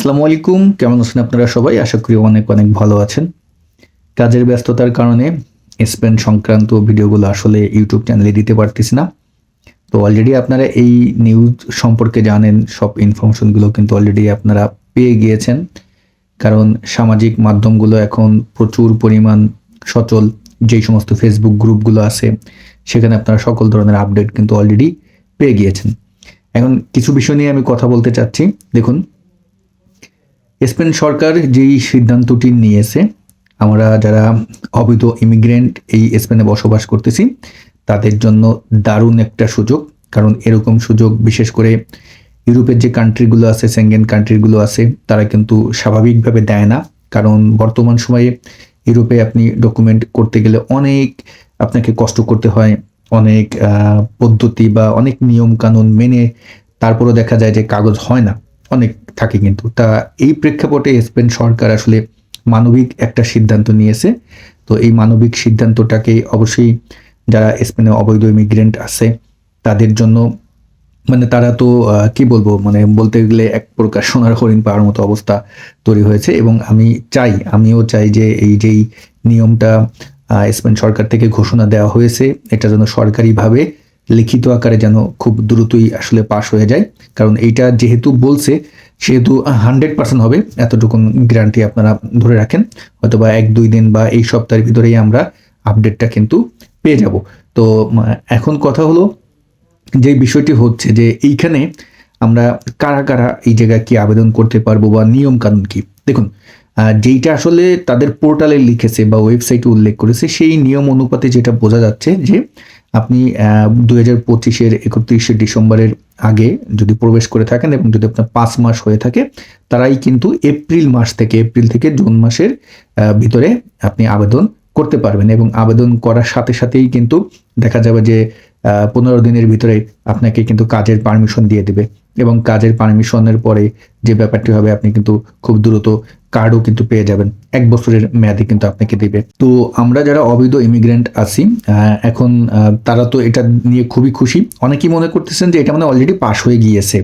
আসসালামু আলাইকুম। কেমন আছেন আপনারা সবাই? আশা করি অনেক অনেক ভালো আছেন। কাজের ব্যস্ততার কারণে স্পেন সংক্রান্ত ভিডিওগুলো আসলে ইউটিউব চ্যানেলে দিতে পারতেছি না। তো অলরেডি আপনারা এই নিউজ সম্পর্কে জানেন, সব ইনফরমেশনগুলো কিন্তু অলরেডি আপনারা পেয়ে গিয়েছেন। কারণ সামাজিক মাধ্যমগুলো এখন প্রচুর পরিমাণ সচল। যেই সমস্ত ফেসবুক গ্রুপগুলো আছে, সেখানে আপনারা সকল ধরনের আপডেট কিন্তু অলরেডি পেয়ে গিয়েছেন। এখন কিছু বিষয় নিয়ে আমি কথা বলতে চাচ্ছি। দেখুন স্পেন সরকার যেই সিদ্ধান্তটি নিয়েছে, আমরা যারা অবৈধ ইমিগ্রেন্ট এই স্পেনে বসবাস করতেছি, তাদের জন্য দারুণ একটা সুযোগ। কারণ এরকম সুযোগ, বিশেষ করে ইউরোপের যে কান্ট্রিগুলো আছে সেঙ্গেন কান্ট্রিগুলো আছে, তারা কিন্তু স্বাভাবিকভাবে দেয় না। কারণ বর্তমান সময়ে ইউরোপে আপনি ডকুমেন্ট করতে গেলে অনেক আপনাকে কষ্ট করতে হয়, অনেক পদ্ধতি বা অনেক নিয়ম কানুন মেনে তারপরও দেখা যায় যে কাগজ হয় না। অনেক থাকে কিন্তু। তা এই প্রেক্ষাপটে স্পেন সরকার আসলে মানবিক একটা সিদ্ধান্ত নিয়েছে। তো এই মানবিক সিদ্ধান্তটাকে অবশ্যই যারা স্পেনে অবৈধ ইমিগ্রেন্ট আছে, তাদের জন্য মানে তারা তো কি বলব? মানে বলতে গেলে এক প্রকার সোনার হরিণ পাওয়ার মতো অবস্থা তৈরি হয়েছে এবং আমি চাই, আমিও চাই যে এই যেই নিয়মটা স্পেন সরকার থেকে ঘোষণা দেওয়া হয়েছে, এটা যেন সরকারিভাবে লিখিত আকারে যেন খুব দ্রুতই আসলে পাশ হয়ে যায়। কারণ এইটা যেহেতু বলছে, সেহেতু হান্ড্রেড পার্সেন্ট হবে এতটুকু গ্যারান্টি আপনারা ধরে রাখেন। হয়তো বা এক, দুই দিন বা এই সপ্তাহের ভিতরেই আমরা আপডেটটা কিন্তু পেয়ে যাব। তো এখন কথা হলো যে বিষয়টি হচ্ছে যে এইখানে আমরা কারা কারা এই জায়গায় কি আবেদন করতে পারব বা নিয়ম কানুন কি? দেখুন যেইটা আসলে তাদের পোর্টালে লিখেছে বা ওয়েবসাইটে উল্লেখ করেছে, সেই নিয়ম অনুপাতে যেটা বোঝা যাচ্ছে যে আপনি দু হাজার পঁচিশের একত্রিশে ডিসেম্বরের আগে যদি প্রবেশ করে থাকেন এবং যদি আপনার পাঁচ মাস হয়ে থাকে, তারাই কিন্তু এপ্রিল মাস থেকে, এপ্রিল থেকে জুন মাসের ভিতরে আপনি আবেদন করতে পারবেন এবং আবেদন করার সাথে সাথেই কিন্তু দেখা যাবে যে পনেরো দিনের ভিতরে আপনাকে কিন্তু কাজের পারমিশন দিয়ে দেবে। এবং কাজের পারমিশনের পরে যে ব্যাপারটি হবে, আপনি কিন্তু খুব দ্রুত কার্ডও কিন্তু পেয়ে যাবেন। এক বছরের মেয়াদে কিন্তু আপনাকে দেবে। তো আমরা যারা অবৈধ ইমিগ্রেন্ট আছি এখন তারা তো এটা নিয়ে খুবই খুশি। অনেকেই মনে করতেছেন যে এটা মানে অলরেডি পাশ হয়ে গিয়েছে।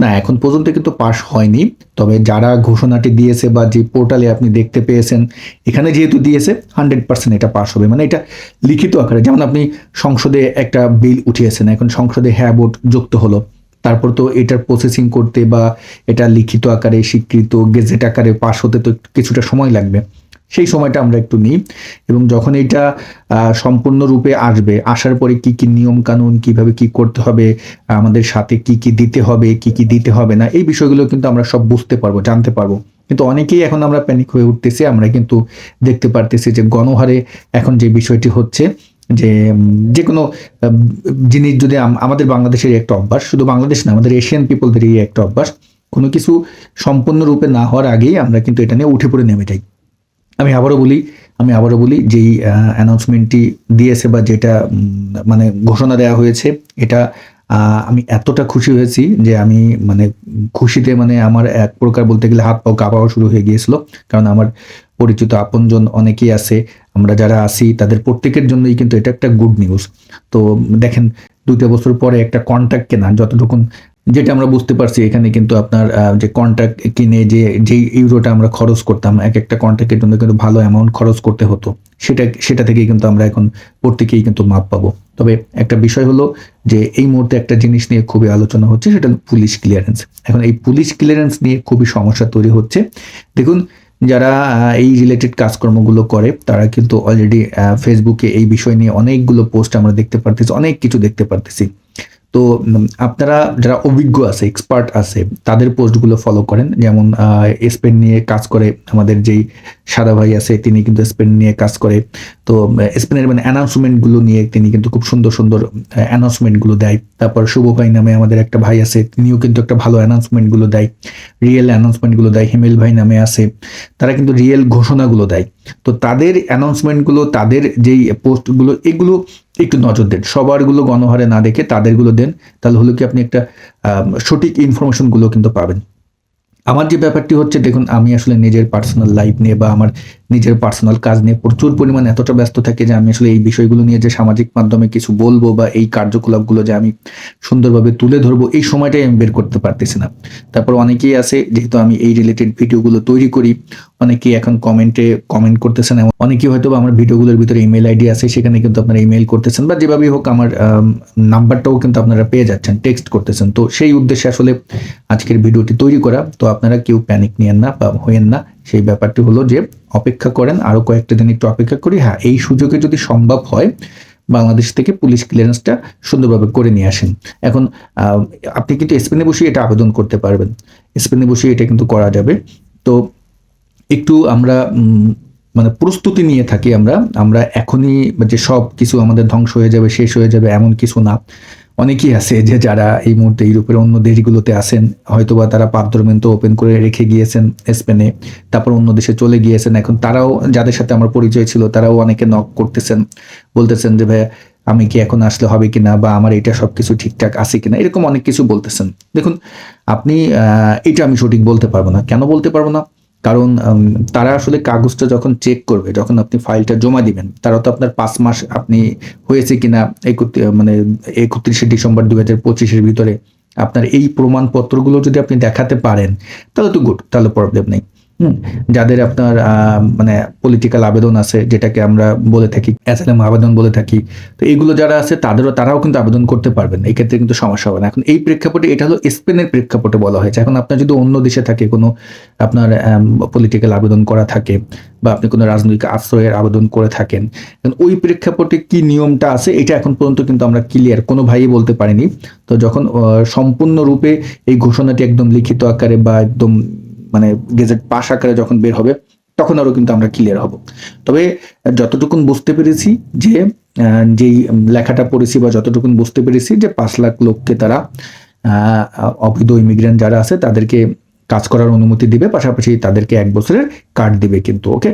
না, এখন পর্যন্ত কিন্তু পাশ হয়নি। তবে যারা ঘোষণাটি দিয়েছে বা যে পোর্টালে আপনি দেখতে পেয়েছেন, এখানে যেহেতু দিয়েছে হান্ড্রেড পার্সেন্ট এটা পাশ হবে। মানে এটা লিখিত আকারে, যেমন আপনি সংসদে একটা বিল উঠিয়েছেন, এখন সংসদে হ্যাঁ ভোট যুক্ত হলো। তারপর তো এটার প্রসেসিং করতে বা এটা লিখিত আকারে, স্বীকৃত গেজেট আকারে পাশ হতে তো কিছুটা সময় লাগবে। সেই সময়টা আমরা একটু নিই এবং যখন এটা সম্পূর্ণরূপে আসবে, আসার পরে কি কি নিয়ম কানুন, কীভাবে কি করতে হবে, আমাদের সাথে কি কি দিতে হবে, কি কি দিতে হবে না, এই বিষয়গুলো কিন্তু আমরা সব বুঝতে পারব, জানতে পারব। কিন্তু অনেকেই এখন আমরা প্যানিক হয়ে উঠতেছি, আমরা কিন্তু দেখতে পারতেছি যে গণহারে এখন যে বিষয়টি হচ্ছে যে যে কোনো জিনিস যদি আমাদের বাংলাদেশের একটা অভ্যাস, শুধু বাংলাদেশ না, আমাদের এশিয়ান পিপলদেরই একটা অভ্যাস, কোনো কিছু সম্পূর্ণরূপে না হওয়ার আগেই আমরা কিন্তু এটা নিয়ে উঠে পড়ে নেমে যাই। আমি আবারও বলি, আমি আবারও বলি, যেই অ্যানাউন্সমেন্টটি দিয়েছে বা যেটা মানে ঘোষণা দেওয়া হয়েছে, এটা আমি এতটা খুশি হয়েছি যে আমি মানে খুশিতে মানে আমার এক প্রকার বলতে গেলে হাত পাও কাঁপাও শুরু হয়ে গিয়েছিল। কারণ আমার পরিচিত আপনজন অনেকেই আছে আমরা যারা আসি তাদের প্রত্যেকের জন্যই কিন্তু এটা একটা গুড নিউজ তো দেখেন, দুইটা বছর পরে একটা কন্ট্যাক্ট কেনা, যতটুকুন যেটা আমরা বুঝতে পারছি, এখানে কিন্তু আপনার যে কন্ট্রাক্ট কিনে যে, যেই ইউরোটা আমরা খরচ করতাম, এক একটা কন্ট্রাক্টের জন্য কিন্তু ভালো অ্যামাউন্ট খরচ করতে হতো। সেটা সেটা থেকেই কিন্তু আমরা এখন প্রত্যেকেই কিন্তু মাপ পাবো। তবে একটা বিষয় হলো যে, এই মুহূর্তে একটা জিনিস নিয়ে খুবই আলোচনা হচ্ছে, সেটা পুলিশ ক্লিয়ারেন্স এখন এই পুলিশ ক্লিয়ারেন্স নিয়ে খুবই সমস্যা তৈরি হচ্ছে। দেখুন যারা এই রিলেটেড কাজকর্মগুলো করে, তারা কিন্তু অলরেডি ফেসবুকে এই বিষয় নিয়ে অনেকগুলো পোস্ট আমরা দেখতে পারতেছি, অনেক কিছু দেখতে পারতেছি। তো আপনারা যারা অভিজ্ঞ আছে এক্সপার্ট আছে, তাদের পোস্টগুলো ফলো করেন। যেমন স্পেন নিয়ে কাজ করে, আমাদের যেই সাদা ভাই আছে, তিনি কিন্তু স্পেন নিয়ে কাজ করে। তো স্পেনের মানে অ্যানাউন্সমেন্টগুলো নিয়ে তিনি কিন্তু খুব সুন্দর সুন্দর অ্যানাউন্সমেন্টগুলো দেয়। তারপর শুভ ভাই নামে আমাদের একটা ভাই আছে, তিনিও কিন্তু একটা ভালো অ্যানাউন্সমেন্টগুলো দেয়। রিয়েল অ্যানাউন্সমেন্টগুলো দেয়, হিমেল ভাই নামে আছে। তারা কিন্তু রিয়েল ঘোষণাগুলো দেয়। তো তাদের অ্যানাউন্সমেন্টগুলো তাদের যেই পোস্টগুলো, এগুলো একটু নজর দেন। সবারগুলো গণহারে না দেখে তাদেরগুলো দেন। তাহলে হলো কি আপনি একটা সঠিক ইনফরমেশনগুলো কিন্তু পাবেন। আমার যে ব্যাপারটি হচ্ছে, দেখুন, আমি আসলে নিজের পার্সোনাল লাইফ নিয়ে বা আমার নিজের পার্সোনাল কাজ নিয়ে প্রচুর পরিমাণ এতটা ব্যস্ত থাকে যে আমি আসলে এই বিষয়গুলো নিয়ে যে সামাজিক মাধ্যমে কিছু বলব বা এই কার্যকলাপগুলো যে আমি সুন্দরভাবে তুলে ধরবো, এই সময়টাই আমি বের করতে পারতেছি না। তারপর অনেকেই আছে, যেহেতু আমি এই রিলেটেড ভিডিওগুলো তৈরি করি, অনেকেই এখন কমেন্টে কমেন্ট করতেছেন এবং অনেকেই হয়তো আমার ভিডিওগুলোর ভিতরে ইমেল আইডি আছে, সেখানে কিন্তু আপনারা ইমেল করতেছেন বা যেভাবেই হোক আমার নাম্বারটাও কিন্তু আপনারা পেয়ে যাচ্ছেন টেক্সট করতেছেন। তো সেই উদ্দেশ্যে আসলে আজকের ভিডিওটি তৈরি করা, তো আপনারা কেউ প্যানিক নিয়েন না বা হইয়েন না। সেই ব্যাপারটি হলো যে অপেক্ষা করেন আরও কয়েকটা দিন একটু অপেক্ষা করি। হ্যাঁ এই সুযোগে যদি সম্ভব হয়, বাংলাদেশ থেকে পুলিশ ক্লিয়ারেন্সটা সুন্দরভাবে করে নিয়ে আসেন। এখন আপনি কিন্তু স্পেনে বসে এটা আবেদন করতে পারবেন। স্পেনে বসে এটা কিন্তু করা যাবে। তো একটু আমরা মানে প্রস্তুতি নিয়ে থাকি আমরা। আমরা এখনই যে সব কিছু আমাদের ধ্বংস হয়ে যাবে, শেষ হয়ে যাবে, এমন কিছু না। অনেকেই আছে যে যারা এই মুহূর্তে ইউরোপের অন্য দেশগুলোতে আছেন, হয়তোবা তারা পারদরমেন্ট ওপেন করে রেখে গিয়েছেন স্পেনে, তারপর অন্য দেশে চলে গিয়েছেন। এখন তারাও, যাদের সাথে আমার পরিচয় ছিল, তারাও অনেকে নক করতেছেন, বলতেছেন যে ভাই আমি কি এখন আসলে হবে কিনা বা আমার এটা সব কিছু ঠিকঠাক আছে কিনা? এরকম অনেক কিছু বলতেছেন। দেখুন, আপনি এটা আমি সঠিক বলতে পারব না। কেন বলতে পারব না? কারণ তারা আসলে কাগজটা যখন চেক করবে, যখন আপনি ফাইলটা জমা দিবেন, তারা তো আপনার পাঁচ মাস আপনি হয়েছে কিনা একত্রি মানে একত্রিশে ডিসেম্বর দু হাজার পঁচিশের ভিতরে, আপনার এই প্রমাণপত্রগুলো যদি আপনি দেখাতে পারেন, তাহলে তো গুড তাহলে প্রবলেম নেই। হুম, যাদের আপনার মানে পলিটিক্যাল আবেদন আছে, যেটাকে আমরা বলে থাকি অ্যাসাইলাম আবেদন বলে থাকি, তো এইগুলো যারা আছে, তাদেরও, তারাও কিন্তু আবেদন করতে পারবেন এই ক্ষেত্রে কিন্তু সমস্যা হবে না। এখন এই প্রেক্ষাপটে, এটা হলো স্পেনের প্রেক্ষাপটে বলা হয়েছে। এখন আপনার যদি অন্য দেশে থাকে, কোনো আপনার পলিটিক্যাল আবেদন করা থাকে, বা আপনি কোনো রাজনৈতিক আশ্রয়ের আবেদন করে থাকেন ওই প্রেক্ষাপটে কি নিয়মটা আছে, এটা এখন পর্যন্ত কিন্তু আমরা ক্লিয়ার কোনো ভাই বলতে পারিনি। তো যখন সম্পূর্ণরূপে এই ঘোষণাটি একদম লিখিত আকারে বা একদম মানে গেজেট পাশ আকারে যখন বের হবে, তখন আরও কিন্তু আমরা ক্লিয়ার হব। তবে যতটুকুন বুঝতে পেরেছি যে যেই লেখাটা পড়েছি বা যতটুকুন বুঝতে পেরেছি যে পাঁচ লাখ লোককে তারা অবৈধ ইমিগ্রেন্ট যারা আছে, তাদেরকে কাজ করার অনুমতি দিবে, পাশাপাশি তাদেরকে এক বছরের কার্ড দিবে কিন্তু ওকে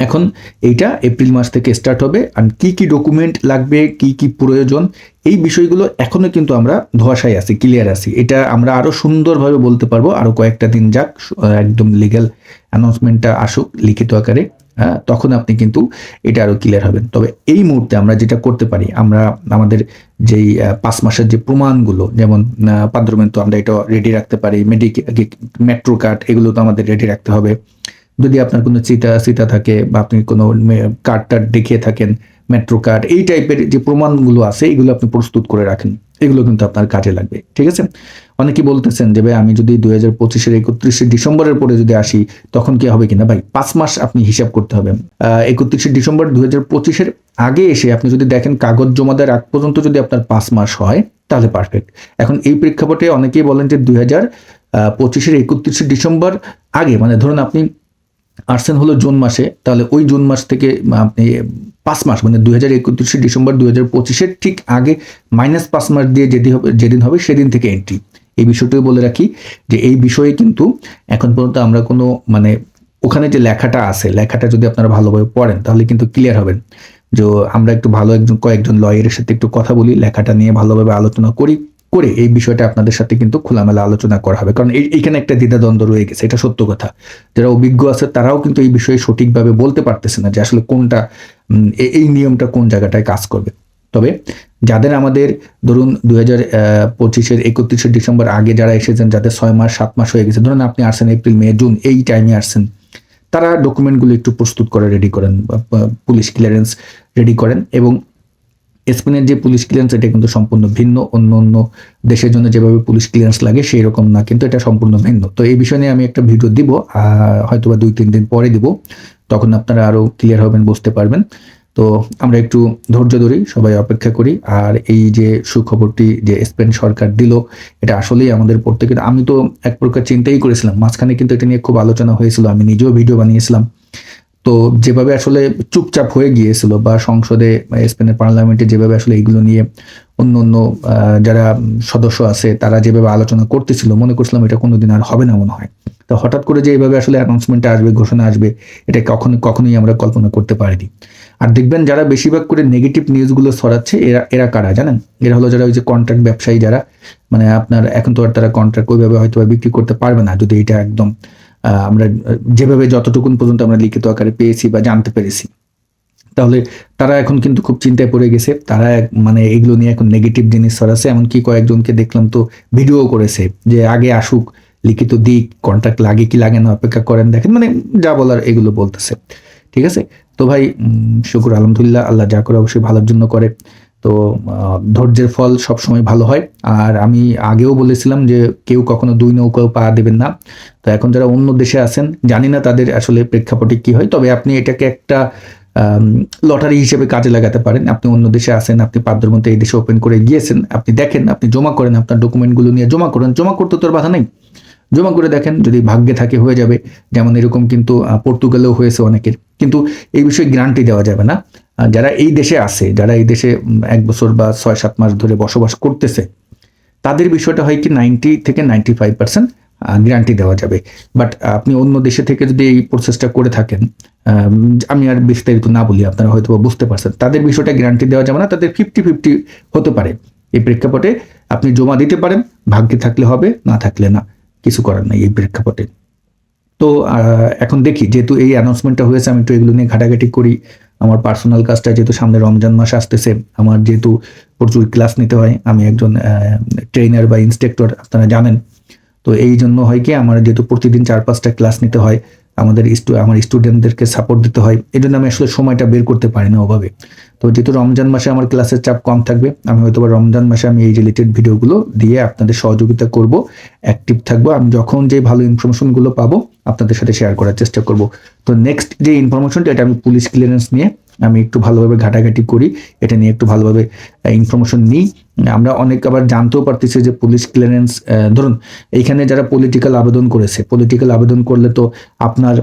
এখন এইটা এপ্রিল মাস থেকে স্টার্ট হবে। আর কি কি ডকুমেন্ট লাগবে, কি কি প্রয়োজন, এই বিষয়গুলো এখনও কিন্তু আমরা ধোয়াশায় আছি ক্লিয়ার আছি। এটা আমরা আরও সুন্দরভাবে বলতে পারব, আরও কয়েকটা দিন যাক একদম লিগ্যাল অ্যানাউন্সমেন্টটা আসুক লিখিত আকারে হ্যাঁ তখন আপনি কিন্তু এটা আরও ক্লিয়ার হবেন। তবে এই মুহূর্তে আমরা যেটা করতে পারি, আমরা আমাদের যেই পাঁচ মাসের যে প্রমাণগুলো, যেমন পাদ্রমেন্ট তো আমরা এটা রেডি রাখতে পারি মেডিক মেট্রো কার্ড এগুলো তো আমাদের রেডি রাখতে হবে। যদি আপনার কোনো চিতা চিতা থাকে বা আপনি কোনো কার্ড টার্ড দেখিয়ে থাকেন মেট্রো কার্ড এই টাইপের যে প্রমাণগুলো আছে, এগুলো আপনি প্রস্তুত করে রাখেন। এগুলো কিন্তু আপনার কাজে লাগবে, ঠিক আছে? অনেকে বলতেছেন যে, ভাই, আমি যদি দুই হাজার পঁচিশের একত্রিশে ডিসেম্বরের পরে যদি আসি, তখন কি হবে কিনা? ভাই, পাঁচ মাস আপনি হিসাব করতে হবে। একত্রিশে ডিসেম্বর দুই হাজার পঁচিশের আগে এসে আপনি যদি দেখেন কাগজ জমা দেওয়ার আগ পর্যন্ত যদি আপনার পাঁচ মাস হয়, তাহলে পারফেক্ট এখন এই প্রেক্ষাপটে অনেকেই বলেন যে, দুই হাজার পঁচিশের একত্রিশে ডিসেম্বর আগে মানে ধরুন আপনি আসছেন হলো জুন মাসে, তাহলে ওই জুন মাস থেকে আপনি পাঁচ মাস মানে দুই হাজার একত্রিশে ডিসেম্বর দুই হাজার পঁচিশের ঠিক আগে, মাইনাস পাঁচ মাস দিয়ে যেদিন হবে যেদিন হবে সেদিন থেকে এন্ট্রি এই বিষয়টিও বলে রাখি যে এই বিষয়ে কিন্তু এখন পর্যন্ত আমরা কোনো মানে ওখানে যে লেখাটা আছে, লেখাটা যদি আপনারা ভালোভাবে পড়েন, তাহলে কিন্তু ক্লিয়ার হবেন। যে আমরা একটু ভালো একজন, কয়েকজন লয়ারের সাথে একটু কথা বলি, লেখাটা নিয়ে ভালোভাবে আলোচনা করি। করে এই বিষয়টা আপনাদের সাথে কিন্তু খোলামেলা আলোচনা করা হবে। কারণ এই- এইখানে একটা দ্বিধাদ্বন্দ্ব রয়ে গেছে, এটা সত্য কথা। যারা অভিজ্ঞ আছে, তারাও কিন্তু এই বিষয়ে সঠিকভাবে বলতে পারতেছে না যে আসলে কোনটা এই নিয়মটা কোন জায়গাটায় কাজ করবে। তবে যাদের আমাদের, ধরুন দু হাজার পঁচিশের, একত্রিশে ডিসেম্বর আগে যারা এসেছেন, যাদের ছয় মাস, সাত মাস হয়ে গেছে, ধরুন আপনি আসছেন এপ্রিল, মে, জুন, এই টাইমে আসছেন, তারা ডকুমেন্টগুলো একটু প্রস্তুত করে রেডি করেন পুলিশ ক্লিয়ারেন্স রেডি করেন এবং স্পেনের যে পুলিশ ক্লিয়ারেন্স এটা কিন্তু সম্পূর্ণ ভিন্ন। অন্য অন্য দেশের জন্য যেভাবে পুলিশ ক্লিয়ারেন্স লাগে সেই রকম না, কিন্তু এটা সম্পূর্ণ ভিন্ন। তো এই বিষয় নিয়ে আমি একটা ভিডিও দিব হয়তো বা দুই, তিন দিন পরে দিব, তখন আপনারা আরও ক্লিয়ার হবেন, বুঝতে পারবেন। তো আমরা একটু ধৈর্য ধরি, সবাই অপেক্ষা করি, আর এই যে সুখবরটি যে স্পেন সরকার দিল, এটা আসলেই আমাদের প্রত্যেকের আমি তো এক প্রকার চিন্তাই করেছিলাম। মাঝখানে কিন্তু এটা নিয়ে খুব আলোচনা হয়েছিল, আমি নিজেও ভিডিও বানিয়েছিলাম। তো যেভাবে আসলে চুপচাপ হয়ে গিয়েছিল বা সংসদে স্পেনের পার্লামেন্টে যেভাবে আসলে এগুলো নিয়ে অন্য অন্য যারা সদস্য আছে তারা যেভাবে আলোচনা করতেছিল, মনে করছিলাম এটা কোনোদিন আর হবে না মনে হয়। তো হঠাৎ করে যে এইভাবে আসলে অ্যানাউন্সমেন্টটা আসবে, ঘোষণা আসবে, এটা কখনো, কখনোই আমরা কল্পনা করতে পারিনি। আর দেখবেন যারা বেশিরভাগ করে নেগেটিভ নিউজগুলো ছড়াচ্ছে, এরা এরা কারা জানেন? এরা হলো যারা ওই যে কন্ট্রাক্ট ব্যবসায়ী যারা মানে আপনার এখন তো আর তারা কন্ট্রাক্ট ওইভাবে হয়তো বিক্রি করতে পারবে না, যদি এটা একদম আমরা যেভাবে যতটুকুন পর্যন্ত আমরা লিখিত আকারে পেয়েছি বা জানতে পেরেছি। তাহলে তারা এখন কিন্তু খুব চিন্তায় পড়ে গেছে। তারা মানে এগুলো নিয়ে এখন নেগেটিভ জিনিস ছড়াচ্ছে। এমনকি কয়েকজনকে দেখলাম তো ভিডিও করেছে যে আগে আসুক, লিখিত দিক কন্ট্রাক্ট লাগে কি লাগে না, অপেক্ষা করেন, দেখেন মানে যা বলার এগুলো বলতেছে। ঠিক আছে? তো ভাই শুকুর, আলহামদুলিল্লাহ, আল্লাহ যা করে অবশ্যই ভালোর জন্য করে। তো ধৈর্যের ফল সবসময় ভালো হয়। আর আমি আগেও বলেছিলাম যে কেউ কখনো দুই নৌকাও পা দেবেন না। তো এখন যারা অন্য দেশে আছেন, জানি না তাদের আসলে প্রেক্ষাপটে কি হয়। তবে আপনি এটাকে একটা লটারি হিসেবে কাজে লাগাতে পারেন। আপনি অন্য দেশে আসেন আপনি পাদ্রের মধ্যে এই দেশে ওপেন করে গিয়েছেন, আপনি দেখেন, আপনি জমা করেন, আপনার ডকুমেন্টগুলো নিয়ে জমা করেন। জমা করতে তোর বাধা নেই। জমা করে দেখেন, যদি ভাগ্যে থাকে হয়ে যাবে। যেমন এরকম কিন্তু পর্তুগালেও হয়েছে অনেকের। কিন্তু এই বিষয়ে গ্যারান্টি দেওয়া যাবে না। যারা এই দেশে আছে, যারা এই দেশে এক বছর বা ছয়, সাত মাস ধরে বসবাস করতেছে, তাদের বিষয়টা হয় কি নাইনটি থেকে নাইনটি ফাইভ পার্সেন্ট গ্যারান্টি দেওয়া যাবে। বাট আপনি অন্য দেশে থেকে যদি এই প্রসেসটা করে থাকেন আমি আর বিস্তারিত না বলি, আপনারা হয়তো বুঝতে পারছেন, তাদের বিষয়টা গ্যারান্টি দেওয়া যাবে না, তাদের ফিফটি ফিফটি হতে পারে। এই প্রেক্ষাপটে আপনি জমা দিতে পারেন, ভাগ্যে থাকলে হবে, না থাকলে না, কিছু করার নাই এই প্রেক্ষাপটে। তো এখন দেখি, যেহেতু এই অ্যানাউন্সমেন্টটা হয়েছে, আমি একটু এগুলো নিয়ে ঘাটাঘাটি করি আমার পার্সোনাল কাজটা যেহেতু সামনে রমজান মাস আসতেছে, আমার যেহেতু প্রচুর ক্লাস নিতে হয়, আমি একজন ট্রেনার বা ইনস্ট্রাক্টর আপনারা জানেন। তো এই জন্য হয় কি, আমার যেহেতু প্রতিদিন চার পাঁচটা ক্লাস নিতে হয় আমাদের আমার স্টুডেন্টদেরকে সাপোর্ট দিতে হয়। এই জন্য আমি আসলে সময়টা বের করতে পারি না ওভাবে। তো যেহেতু রমজান মাসে আমার ক্লাসের চাপ কম থাকবে, আমি হয়তো বা রমজান মাসে আমি এই রিলেটেড ভিডিওগুলো দিয়ে আপনাদের সহযোগিতা করব অ্যাক্টিভ থাকব। আমি যখন যে ভালো ইনফরমেশনগুলো পাবো, আপনাদের সাথে শেয়ার করার চেষ্টা করব। তো নেক্সট যে ইনফরমেশনটা এটা আমি পুলিশ ক্লিয়ারেন্স নিয়ে আমি একটু ভালোভাবে ঘাটাঘাটি করি, এটা নিয়ে একটু ভালোভাবে ইনফরমেশন নিই। আমরা অনেক আবার জানতেও পারতেছি যে পুলিশ ক্লিয়ারেন্স ধরুন, এইখানে যারা পলিটিক্যাল আবেদন করেছে পলিটিক্যাল আবেদন করলে তো আপনার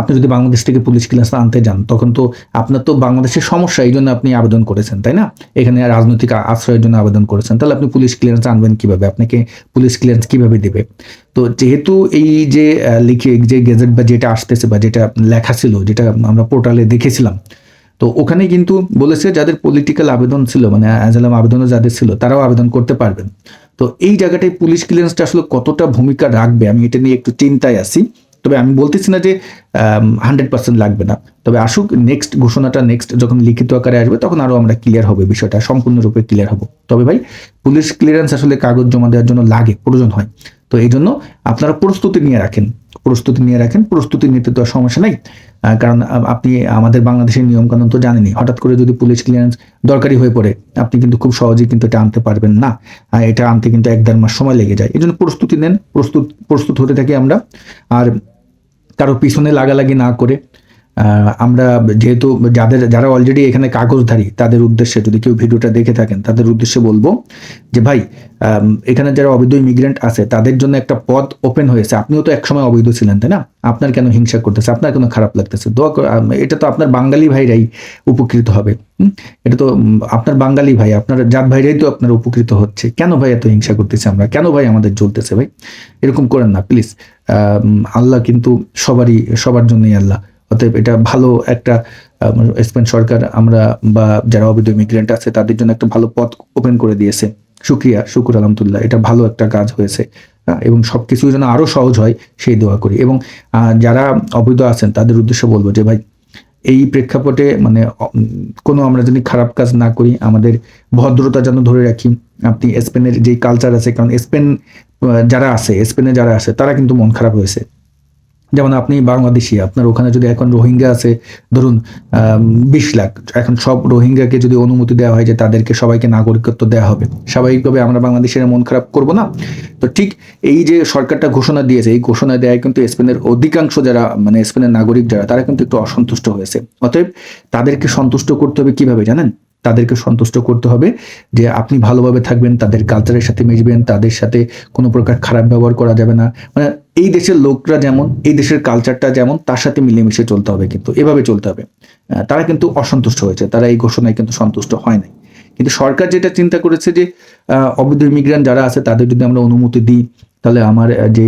আপনি যদি বাংলাদেশ থেকে পুলিশ ক্লিয়ারেন্স আনতে যান, তখন তো আপনার তো বাংলাদেশের সমস্যা, এই জন্য আপনি আবেদন করেছেন, তাই না? এখানে রাজনৈতিক আশ্রয়ের জন্য আবেদন করেছেন। তাহলে আপনি পুলিশ ক্লিয়ারেন্স আনবেন কীভাবে? আপনাকে পুলিশ ক্লিয়ারেন্স কীভাবে দেবে? তো যেহেতু এই যে লিখে যে গেজেট বা যেটা আসতেছে বা যেটা লেখা ছিল, যেটা আমরা পোর্টালে দেখেছিলাম, তো ওখানে কিন্তু বলেছে যাদের পলিটিক্যাল আবেদন ছিল মানে অ্যাজালাম আবেদনও যাদের ছিল, তারাও আবেদন করতে পারবেন। তো এই জায়গাটায় পুলিশ ক্লিয়ারেন্সটা আসলে কতটা ভূমিকা রাখবে, আমি এটা নিয়ে একটু চিন্তায় আছি। তবে আমি বলতেছি না যে হান্ড্রেড পার্সেন্ট লাগবে না। তবে আসুক নেক্সট ঘোষণাটা নেক্সট যখন লিখিত আকারে আসবে, তখন আরও আমরা ক্লিয়ার হবে বিষয়টা, সম্পূর্ণরূপে ক্লিয়ার হব। তবে ভাই পুলিশ ক্লিয়ারেন্স আসলে কাগজ জমা দেওয়ার জন্য লাগে, প্রয়োজন হয়। তো এই জন্য আপনারা প্রস্তুতি নিয়ে রাখেন, প্রস্তুতি নিয়ে রাখেন, প্রস্তুতি নিতে তো সমস্যা নাই। কারণ আপনি আমাদের বাংলাদেশের নিয়মকানুন তো জানেনই, হঠাৎ করে যদি পুলিশ ক্লিয়ারেন্স দরকারি হয়ে পড়ে, আপনি কিন্তু খুব সহজেই কিন্তু এটা আনতে পারবেন না। এটা আনতে কিন্তু এক দেড় মাস সময় লেগে যায়। এই জন্য প্রস্তুতি নেন, প্রস্তুত প্রস্তুত হতে থাকি আমরা। আর কারও পিছনে লাগালাগি না করে আমরা যেহেতু যাদের, যারা অলরেডি এখানে কাগজধারী, তাদের উদ্দেশ্যে যদি কেউ ভিডিওটা দেখে থাকেন, তাদের উদ্দেশ্যে বলব যে ভাই এখানে যারা অবৈধ ইমিগ্রেন্ট আছে, তাদের জন্য একটা পথ ওপেন হয়েছে। আপনিও তো একসময় অবৈধ ছিলেন, তাই না? আপনার কেন হিংসা করতেছে? আপনার কেন খারাপ লাগতেছে? দোয়া এটা তো আপনার বাঙালি ভাইরাই উপকৃত হবে? এটা তো আপনার বাঙালি ভাই, আপনার জাত ভাইরাই তো আপনার উপকৃত হচ্ছে। কেন ভাই এত হিংসা করতেছে আমরা? কেন ভাই আমাদের চলতেছে ভাই? এরকম করেন না প্লিজ আল্লাহ কিন্তু সবারই, সবার জন্যই আল্লাহ। অতএব এটা ভালো একটা স্পেন সরকার আমরা বা যারা অবৈধ ইমিগ্রেন্ট আছে তাদের জন্য একটা ভালো পথ ওপেন করে দিয়েছে। শুক্রিয়া শুকুর আলহামদুলিল্লাহ এটা ভালো একটা কাজ হয়েছে। হ্যাঁ, এবং সব কিছু যেন আরও সহজ হয় সেই দোয়া করি। এবং যারা অবৈধ আছেন তাদের উদ্দেশ্যে বলব যে ভাই এই প্রেক্ষাপটে মানে কোনো আমরা যদি খারাপ কাজ না করি আমাদের ভদ্রতা যেন ধরে রাখি। আপনি স্পেনের যেই কালচার আছে কারণ স্পেন যারা আছে স্পেনে যারা আছে তারা কিন্তু মন খারাপ হয়েছে। যেমন আপনি বাংলাদেশি, আপনার ওখানে যদি এখন রোহিঙ্গা আছে, ধরুন বিশ লাখ, এখন সব রোহিঙ্গাকে যদি অনুমতি দেওয়া হয় যে তাদেরকে সবাইকে নাগরিকত্ব দেওয়া হবে। স্বাভাবিকভাবে আমরা বাংলাদেশের মন খারাপ করব না? তো ঠিক এই যে সরকারটা ঘোষণা দিয়েছে, এই ঘোষণা দেয় কিন্তু স্পেনের অধিকাংশ যারা মানে স্পেনের নাগরিক যারা, তারা কিন্তু একটু অসন্তুষ্ট হয়েছে। অতএব তাদেরকে সন্তুষ্ট করতে হবে কীভাবে জানেন? তাদেরকে সন্তুষ্ট করতে হবে যে আপনি ভালোভাবে থাকবেন, তাদের কালচারের সাথে মিশবেন, তাদের সাথে কোনো প্রকার খারাপ ব্যবহার করা যাবে না। মানে এই দেশের লোকরা যেমন, এই দেশের কালচারটা যেমন, তার সাথে মিলেমিশে চলতে হবে কিন্তু, এভাবে চলতে হবে। তারা কিন্তু অসন্তুষ্ট হয়েছে, তারা এই ঘোষণায় কিন্তু সন্তুষ্ট হয় নাই। কিন্তু সরকার যেটা চিন্তা করেছে যে অবৈধ ইমিগ্রান্ট যারা আছে, তাদের যদি আমরা অনুমতি দিই, তাহলে আমার যে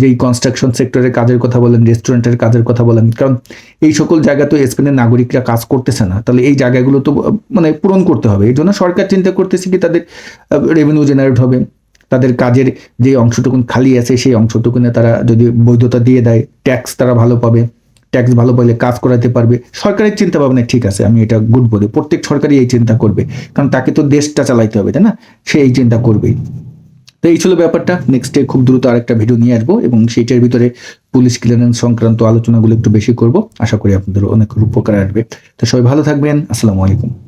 যেই কনস্ট্রাকশন সেক্টরের কাজের কথা বলেন রেস্টুরেন্টের কাজের কথা বলেন, কারণ এই সকল জায়গা তো স্পেনের নাগরিকরা কাজ করতেছে না, তাহলে এই জায়গাগুলো তো মানে পূরণ করতে হবে। এই জন্য সরকার চিন্তা করতেছে কি তাদের রেভিনিউ জেনারেট হবে। তাদের কাজের যে অংশটুকুন খালি আছে, সেই অংশটুকুনে তারা যদি বৈধতা দিয়ে দেয় ট্যাক্স তারা ভালো পাবে। ট্যাক্স ভালো পাইলে কাজ করাতে পারবে। সরকারের চিন্তা ভাবনা ঠিক আছে, আমি এটা গুড বলি। প্রত্যেক সরকারই এই চিন্তা করবে। কারণ তাকে তো দেশটা চালাইতে হবে, তাই না? সে এই চিন্তা করবেই। তো এই ছিল ব্যাপারটা। নেক্সটে খুব দ্রুত আরেকটা ভিডিও নিয়ে আসব এবং সেইটার ভিতরে পুলিশ ক্লিয়ারেন্স সংক্রান্ত আলোচনাগুলো একটু বেশি করব। আশা করি আপনাদের অনেক উপকার আসবে। তো সবাই ভালো থাকবেন। আসসালামু আলাইকুম।